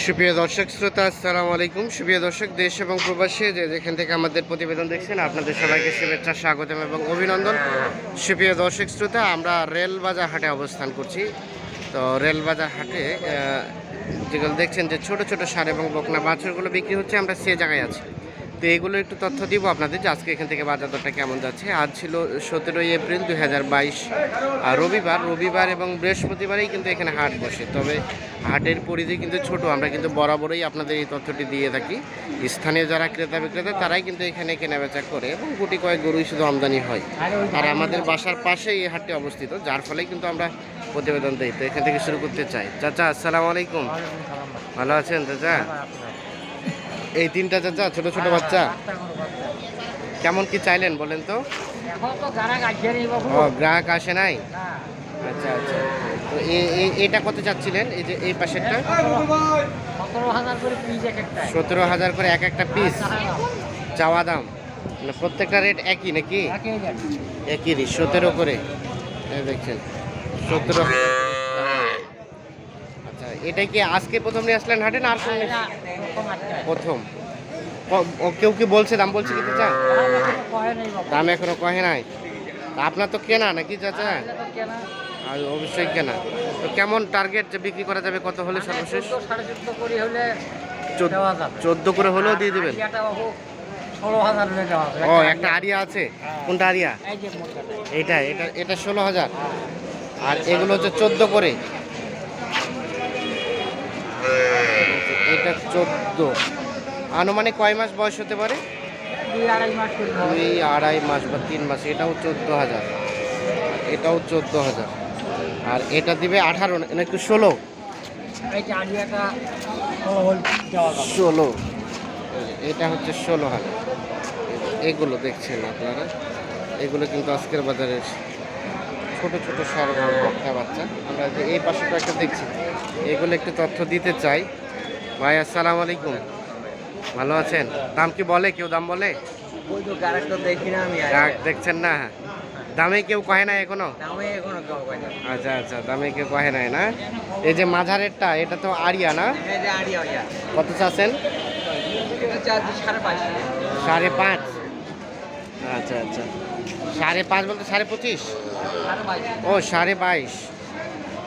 সুপ্রিয় দর্শক, শ্রোতা, আসসালামু আলাইকুম। সুপ্রিয় দর্শক, দেশ এবং প্রবাসী যে যেখান থেকে আমাদের প্রতিবেদন দেখছেন, আপনাদের সবাইকে শুভেচ্ছা, স্বাগতম এবং অভিনন্দন। সুপ্রিয় দর্শক, শ্রোতা, আমরা রেলবাজার হাটে অবস্থান করছি। তো রেলবাজার হাটে যেগুলো দেখছেন যে ছোট ছোট সার এবং বকনা বাছরগুলো বিক্রি হচ্ছে, আমরা সে জায়গায় আছি। তো এগুলো একটু তথ্য দিব আপনাদের যে আজকে এখান থেকে বাজার দরটা কেমন যাচ্ছে। আজ ছিল সতেরোই এপ্রিল দুই হাজার বাইশ আর রবিবার রবিবার এবং বৃহস্পতিবারেই কিন্তু এখানে হাট বসে। তবে হাটের পরিধি কিন্তু ছোট আমরা কিন্তু বরাবরই আপনাদের এই তথ্যটি দিয়ে থাকি। স্থানীয় যারা ক্রেতা বিক্রেতা তারাই কিন্তু এখানে কেনাবেচা করে এবং গুটি কয়েক গরুই শুধু আমদানি হয়। আর আমাদের বাসার পাশেই এই হাটটি অবস্থিত যার ফলে কিন্তু আমরা প্রতিবেদন দিই। তো এখান থেকে শুরু করতে চাই। চাচা আসসালামু আলাইকুম। ভালো আছেন চাচা? এই তিনটা চাচা ছোট ছোট বাচ্চা? কেমন কি চাইলেন বলেন তো? গ্রাহক আসে নাই? আচ্ছা আচ্ছা। তো এটা কত চাচ্ছিলেন? এই যে এই পাশেরটা? সতেরো হাজার করে এক একটা। পিস চাওয়া দাম। মানে প্রত্যেকটা রেট একই নাকি? একই সতেরো করে। দেখছেন সতেরো। আচ্ছা এটা কি আজকে প্রথম নিয়ে আসলেন হাটে না আর প্রথম। কেউ কি বলছে? দাম বলছে কিনতে চান দাম এখনও কহে নাই। আপনার তো কেনা নাকি চাচা? আর অবশ্যই কেনা। তো কেমন টার্গেট যে বিক্রি করা যাবে? কত হলে সর্বশেষ? চোদ্দ করে হলেও দিয়ে দেবেন। ও, একটা আরিয়া আছে। কোনটা আরিয়া। এইটা এটা এটা ষোলো হাজার। আর এগুলো হচ্ছে চোদ্দ করে। এটা চোদ্দ। আনুমানিক কয় মাস বয়স হতে পারে? দুই আড়াই মাস বা তিন মাস এটাও চোদ্দ হাজার। এটাও চোদ্দ হাজার। আর এটা দিবে আঠারো নাকি ষোলো। ষোলো। এটা হচ্ছে ষোলো হাজার। এগুলো দেখছেন আপনারা? এগুলো কিন্তু আজকের বাজারে ছোট ছোট বক্তা বাচ্চা। আমরা যে এই পাশে একটা দেখছি। এগুলো একটু তথ্য দিতে চাই। ভাই আসসালামু আলাইকুম। ভালো আছেন? দাম কি বলে? কেউ দাম বলে? দেখছেন না? দামে কেউ কহে না এখনও? আচ্ছা আচ্ছা দামে কেউ কহে নাই না? এই যে মাঝারেরটা এটা তো আরিয়া না? কত চাচ্ছেন? সাড়ে পাঁচ? আচ্ছা আচ্ছা। সাড়ে পাঁচ বলতে সাড়ে পঁচিশ? ও সাড়ে বাইশ।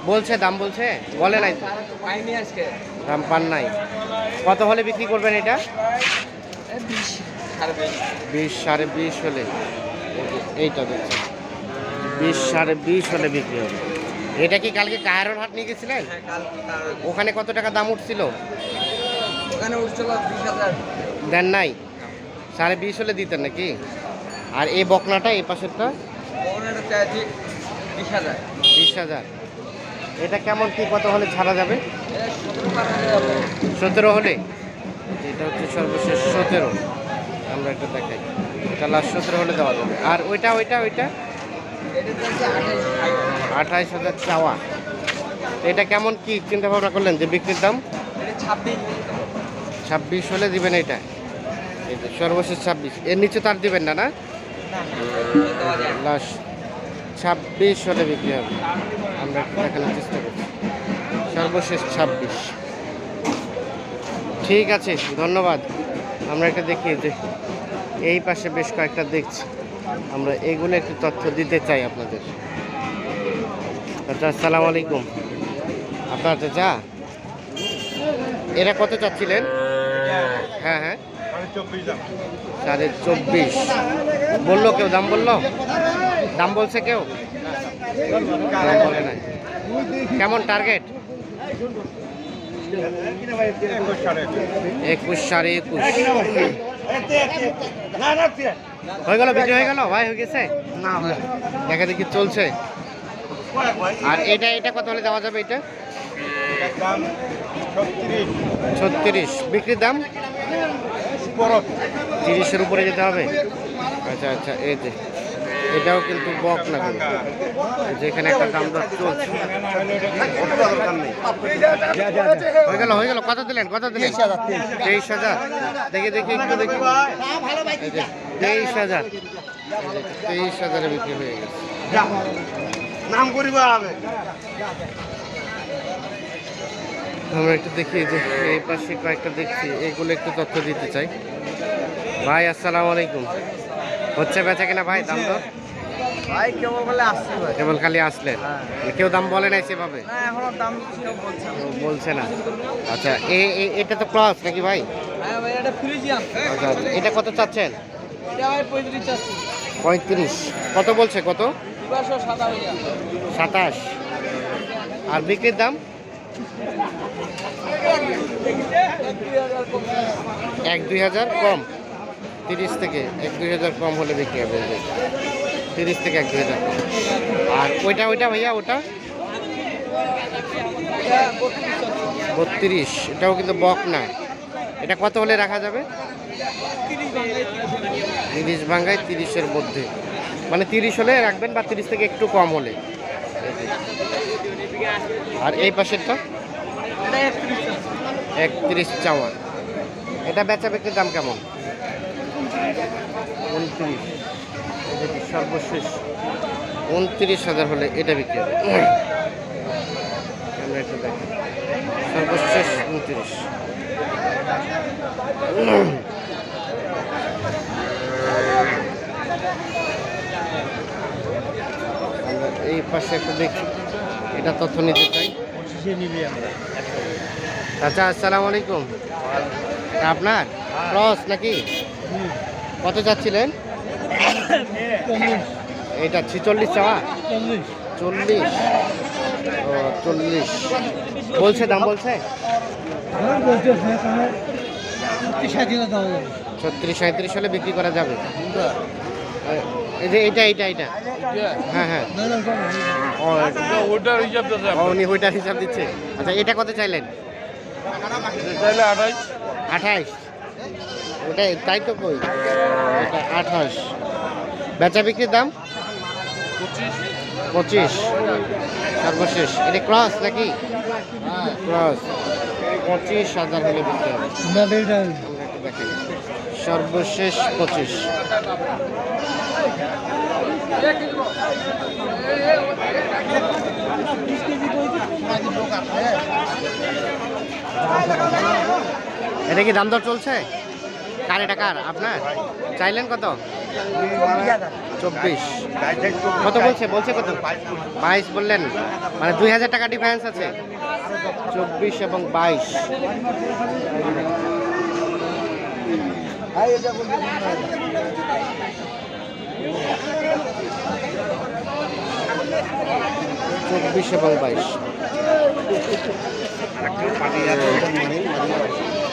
বলছে দাম বলছে? বলে নাই আজকে। দাম পান নাই। কত হলে বিক্রি করবেন এটা? বিশ সাড়ে বিশ হলে। এইটা দেখছি বিশ সাড়ে বিশ হলে বিক্রি হবে। এটা কি কালকে কাহারোর হাট নিয়ে গেছিলেন? হ্যাঁ ওখানে কত টাকা দাম উঠছিল? ওখানে উঠছিল দেন নাই? সাড়ে বিশ হলে দিতেন নাকি? আর এই বকনাটা এই পাশেরটা? বিশ হাজার। বিশ হাজার। এটা কেমন কি কত হলে ছাড়া যাবে? সতেরো হয়ে হলে এটা হচ্ছে সর্বশেষ সতেরো আমরা একটা দেখাই এটা লাস্ট সতেরো হলে দেওয়া যাবে আর ওইটা ওইটা ওইটা আঠাইশ হাজার চাওয়া এটা কেমন কি চিন্তা ভাবনা করলেন যে বিক্রির দাম ছাব্বিশ হলে দিবেন এটা সর্বশেষ ছাব্বিশ এর নিচে তার দিবেন না না লাস্ট ছাব্বিশ হলে বিক্রি হবে আমরা একটু দেখানোর চেষ্টা করছি সর্বশেষ ছাব্বিশ। ঠিক আছে, ধন্যবাদ। আমরা একটা দেখি যে এই পাশে বেশ কয়েকটা দেখছি। আমরা এগুলো একটু তথ্য দিতে চাই আপনাদের। আচ্ছা আসসালামু আলাইকুম। আপনার চাচা? এরা কত চাচ্ছিলেন? হ্যাঁ হ্যাঁ। সাড়ে চব্বিশ। বলল কেউ? দাম বলল? দাম বলছে কেউ? কেমন টার্গেট? একুশ সাড়ে একুশ। হয়ে গেল বিক্রি হয়ে গেল? ভাই হয়ে গেছে? না দেখা দেখি চলছে। আর এটা এটা কত হলে দেওয়া যাবে এটা? ছত্রিশ। বিক্রির দাম? তিরিশের উপরে যেতে হবে। আচ্ছা আচ্ছা এই যে। এটাও কিন্তু বক না এই একটা দাম দর চলছে। হয়ে গেল হয়ে গেল। কত দিলেন? কত দিলেন? তেইশ হাজার দেখি দেখি একটু দেখি। তেইশ হাজার। তেইশ হাজারে বিক্রি হয়ে গেছে। নাম করিবা হবে আমরা একটু দেখি যে এই পাশে কয়েকটা দেখছি। এগুলো একটু তথ্য দিতে চাই। ভাই আসসালামু আলাইকুম। হচ্ছে বেচা কিনা ভাই? দাম দর? ভাই কেবল বলে আসছে ভাই। কেবল খালি আসলেন কেউ দাম বলে নাই সেভাবে? না এখনও দাম কেউ বলছে না। বলছে না। আচ্ছা এ এটা তো ক্রস নাকি ভাই? হ্যাঁ ভাই এটা ফ্রিজিয়াম আচ্ছা আচ্ছা। এটা কত চাচ্ছেন? এটা ভাই চাচ্ছি। কত বলছে কত? দুশো সাদা ভাইয়া সাতাশ। আর বিক্রির দাম? এক দুই হাজার কম। তিরিশ থেকে এক দুই হাজার কম হলে বিক্রি হবে। তিরিশ থেকে এক হাজার আর ওইটা ওইটা ভাইয়া, ওটা? বত্রিশ। এটাও কিন্তু বক না। এটা কত হলে রাখা যাবে? তিরিশ ভাঙ্গায় তিরিশের মধ্যে। মানে তিরিশ হলে রাখবেন বা তিরিশ থেকে একটু কম হলে। আর এই পাশেরটা? একত্রিশ চাওয়া। এটা বেচা বিক্রির দাম কেমন? উনত্রিশ। সর্বশেষ। উনত্রিশ হাজার হলে এটা বিক্রি হবে। আমরা একটু দেখি। সর্বশেষ উনত্রিশ। আমরা এই পাশে একটু দেখি। এটা তথ্য নিতে চাই। আচ্ছা আসসালামু আলাইকুম। আপনার? ক্রস নাকি? কত চল্লিশ এটা ছিচল্লিশ চাওয়া চল্লিশ। ও চল্লিশ। বলছে দাম বলছে? হ্যাঁ হ্যাঁ ছত্রিশ সাঁত্রিশ হলে বিক্রি করা যাবে। এই যে এইটা এইটা এইটা। হ্যাঁ হ্যাঁ। ও ওটার হিসাব উনি ওইটার হিসাব দিচ্ছে। আচ্ছা এটা কত চাইলেন? চাইলে আঠাইশ আঠাইশ ওটাই তাই তো কই? এটা আঠাশ। বেচা বিক্রির দাম? পঁচিশ। সর্বশেষ। এটা ক্রস নাকি? ক্রস। পঁচিশ হাজার হলে বিক্রি হবে। সর্বশেষ পঁচিশ। এটা কি দাম দর চলছে? কার এটা কার? আপনার? চাইলেন কত? চব্বিশ। কত বলছে? বলছে কত? বাইশ বললেন। মানে দুই হাজার টাকা ডিফারেন্স আছে। চব্বিশ এবং বাইশ। চব্বিশ এবং বাইশ।